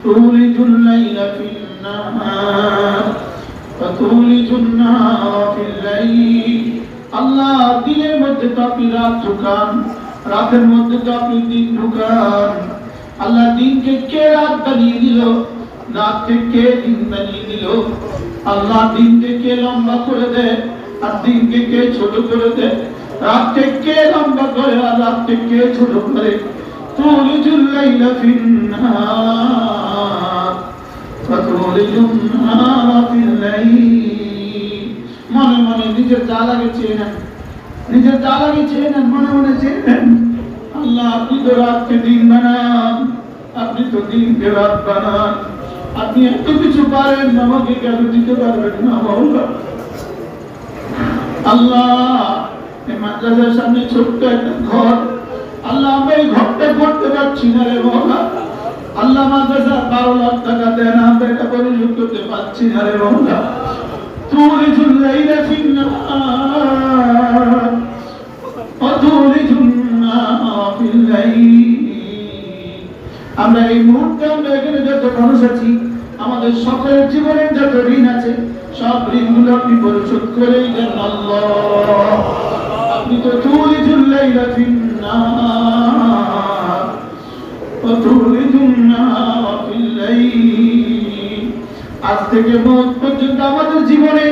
تولج الليل في النهار وتولج النهار في الليل আল্লাহ দিনের মধ্যে তো আপনি রাত ঢুকান রাতের মধ্যে তো আপনি দিন ঢুকান আল্লাহ দিনকে কে রাত বানিয়ে দিল রাতকে কে দিন বানিয়ে দিল আল্লাহ দিনকে কে লম্বা করে দেয় আর দিনকে কে ছোট করে দেয় রাতকে কে লম্বা করে আর রাতকে কে ছোট করে تولج الليل في النهار وتولج النهار في الليل মনে মনে নিজের যা লাগে চেয়ে নেন নিজের যা লাগে চেয়ে নেন মনে মনে চেয়ে নেন আল্লাহ আপনি তো রাতকে দিন বানান আপনি তো দিনকে রাত বানান আপনি এত কিছু পারেন আমাকে কেন দিতে পারবেন না মৌলা আল্লাহ এই মাদ্রাসার সামনে ছোট্ট একটা ঘর আল্লাহ আমরা এই ঘরটা করতে পারছি না রে মৌলা আল্লাহ মাদ্রাসা বারো লাখ টাকা দেন আমরা এটা পরিশোধ করতে পারছি না রে মৌলা تولج الليل في النهار وتولج النهار في الليل আমরা এই মুহূর্তে আমরা এখানে যত মানুষ আছি আমাদের সকলের জীবনের যত ঋণ আছে সব ঋণগুলো আপনি পরিশোধ করেই দেন আল্লাহ আপনি তো তুলিজুল লাইলা ফিন নাহার ওয়া তুলিজুন নাহার ফিল লাইল আজ থেকে মত পর্যন্ত আমাদের জীবনে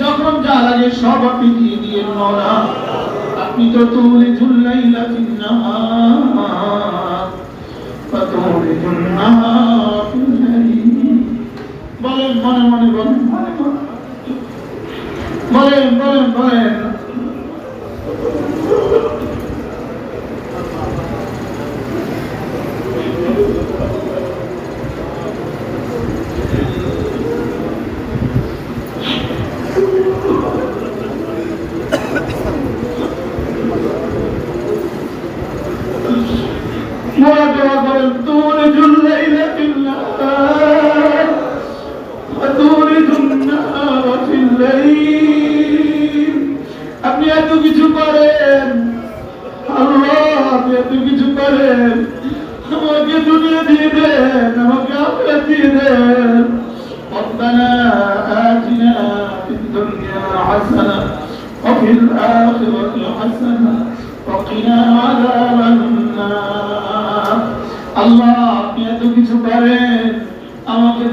যখন যা লাগে সব আপনি দিয়ে দিয়ে মরা আপনি তো তুলিজুল লাইলা ফিন নাহার فتولج النهار في الليل বলেন মনে মনে বলেন মনে মনে বলেন বলেন বলেন কিছু করেন আমাকে দুনিয়া দিয়ে দেন আমাকে আখরা দিয়ে দেন ربنا آتنا في الدنيا حسنة وفي الآخرة حسنة وقنا عذاب النار আল্লাহ আপনি এত কিছু করেন আমাকে